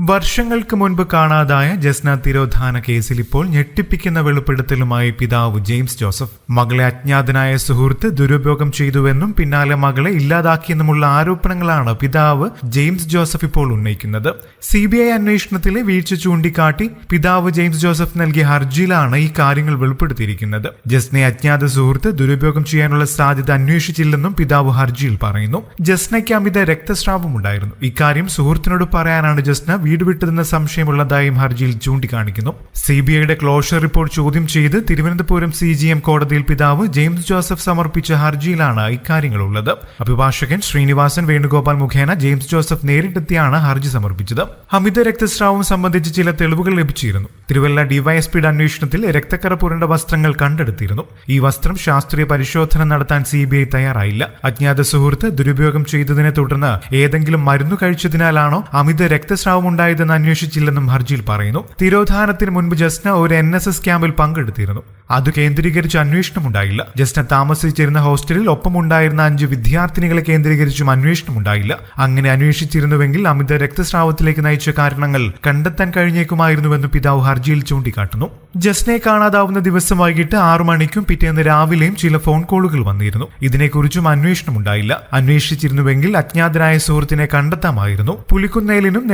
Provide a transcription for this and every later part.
വർഷങ്ങൾക്ക് മുൻപ് കാണാതായ ജസ്ന തിരോധാന കേസിൽ ഇപ്പോൾ ഞെട്ടിപ്പിക്കുന്ന വെളിപ്പെടുത്തലുമായി പിതാവ് ജെയിംസ് ജോസഫ്. മകളെ അജ്ഞാതനായ സുഹൃത്ത് ദുരുപയോഗം ചെയ്തുവെന്നും പിന്നാലെ മകളെ ഇല്ലാതാക്കിയെന്നുമുള്ള ആരോപണങ്ങളാണ് പിതാവ് ജെയിംസ് ജോസഫ് ഇപ്പോൾ ഉന്നയിക്കുന്നത്. സി ബി ഐ അന്വേഷണത്തിലെ വീഴ്ച ചൂണ്ടിക്കാട്ടി പിതാവ് ജെയിംസ് ജോസഫ് നൽകിയ ഹർജിയിലാണ് ഈ കാര്യങ്ങൾ വെളിപ്പെടുത്തിയിരിക്കുന്നത്. ജസ്നയെ അജ്ഞാത സുഹൃത്ത് ദുരുപയോഗം ചെയ്യാനുള്ള സാധ്യത അന്വേഷിച്ചില്ലെന്നും പിതാവ് ഹർജിയിൽ പറയുന്നു. ജസ്നയ്ക്ക് അമിത രക്തസ്രാവമുണ്ടായിരുന്നു. ഇക്കാര്യം സുഹൃത്തിനോട് പറയാനാണ് ജസ്ന വീട് വിട്ടതെന്ന സംശയമുള്ളതായും ഹർജിയിൽ ചൂണ്ടിക്കാണിക്കുന്നു. സി ബി ഐയുടെ ക്ലോഷർ റിപ്പോർട്ട് ചോദ്യം ചെയ്ത് തിരുവനന്തപുരം സി ജി എം കോടതിയിൽ പിതാവ് ജെയിംസ് ജോസഫ് സമർപ്പിച്ച ഹർജിയിലാണ് ഇക്കാര്യങ്ങളുള്ളത്. അഭിഭാഷകൻ ശ്രീനിവാസൻ വേണുഗോപാൽ മുഖേന ജെയിംസ് ജോസഫ് നേരിട്ടെത്തിയാണ് ഹർജി സമർപ്പിച്ചത്. അമിത രക്തസ്രാവം സംബന്ധിച്ച് ചില തെളിവുകൾ ലഭിച്ചിരുന്നു. തിരുവല്ല ഡിവൈഎസ്പിയുടെ അന്വേഷണത്തിൽ രക്തക്കറ പുരണ്ട വസ്ത്രങ്ങൾ കണ്ടെടുത്തിരുന്നു. ഈ വസ്ത്രം ശാസ്ത്രീയ പരിശോധന നടത്താൻ സി ബി ഐ തയ്യാറായില്ല. അജ്ഞാത സുഹൃത്ത് ദുരുപയോഗം ചെയ്തതിനെ തുടർന്ന് ഏതെങ്കിലും മരുന്ന് കഴിച്ചതിനാലാണോ അമിത രക്തസ്രാവം ഉണ്ടായതെന്ന് അന്വേഷിച്ചില്ലെന്നും ഹർജിയിൽ പറയുന്നു. തിരോധാനത്തിന് മുൻപ് ജസ്ന ഒരു എൻ എസ് എസ് ക്യാമ്പിൽ പങ്കെടുത്തിരുന്നു. അത് കേന്ദ്രീകരിച്ച് അന്വേഷണം ഉണ്ടായില്ല. ജസ്ന താമസിച്ചിരുന്ന ഹോസ്റ്റലിൽ ഒപ്പമുണ്ടായിരുന്ന അഞ്ച് വിദ്യാർത്ഥിനികളെ കേന്ദ്രീകരിച്ചും അന്വേഷണമുണ്ടായില്ല അങ്ങനെ അന്വേഷിച്ചിരുന്നുവെങ്കിൽ അമിത രക്തസ്രാവത്തിലേക്ക് നയിച്ച കാരണങ്ങൾ കണ്ടെത്താൻ കഴിഞ്ഞേക്കുമായിരുന്നുവെന്ന് പിതാവ് ഹർജിയിൽ ചൂണ്ടിക്കാട്ടുന്നു. ജസ്നെ കാണാതാവുന്ന ദിവസം വൈകിട്ട് ആറു മണിക്കും പിറ്റേന്ന് രാവിലെയും ചില ഫോൺ കോളുകൾ വന്നിരുന്നു. ഇതിനെക്കുറിച്ചും അന്വേഷണം ഉണ്ടായില്ല. അന്വേഷിച്ചിരുന്നുവെങ്കിൽ അജ്ഞാതനായ സുഹൃത്തിനെ കണ്ടെത്താമായിരുന്നു. പുലിക്കുന്നേലിനും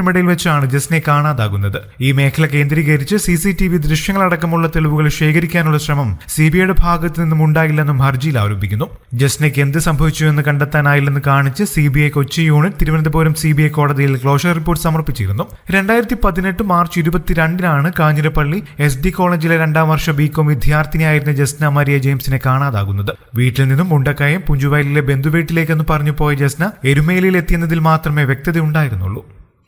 നെടുകണ്ടത്തിനുമിടയിൽ വെച്ചാണ് ജസ്നെ കാണാതാകുന്നത്. ഈ മേഖല കേന്ദ്രീകരിച്ച് സി സി ടി വി ദൃശ്യങ്ങളടക്കമുള്ള തെളിവുകൾ ശേഖരിക്കാനുള്ള ശ്രമം സി ബി ഐയുടെ ഭാഗത്തു നിന്നും ഉണ്ടായില്ലെന്നും ഹർജിയിൽ ആരോപിക്കുന്നു. ജസ്നയ്ക്ക് എന്ത് സംഭവിച്ചു എന്ന് കണ്ടെത്താനായില്ലെന്ന് കാണിച്ച് C B I Kochi unit Thiruvananthapuram C B I കോടതിയിൽ ക്ലോഷർ റിപ്പോർട്ട് സമർപ്പിച്ചിരുന്നു. രണ്ടായിരത്തി പതിനെട്ട് മാർച്ച് ഇരുപത്തിരണ്ടിനാണ് കാഞ്ഞിരപ്പള്ളി എസ് ഡി കോളേജിലെ രണ്ടാം വർഷ ബികോം വിദ്യാർത്ഥിനിയായിരുന്ന ജസ്ന മരിയ ജെയിംസിനെ കാണാതാകുന്നത്. വീട്ടിൽ നിന്നും മുണ്ടക്കായം പുഞ്ചുവയലിലെ ബന്ധുവീട്ടിലേക്കെന്ന് പറഞ്ഞു പോയ ജസ്ന എരുമേലിയിൽ എത്തിയെന്നതിൽ മാത്രമേ വ്യക്തത ഉണ്ടായിരുന്നുള്ളൂ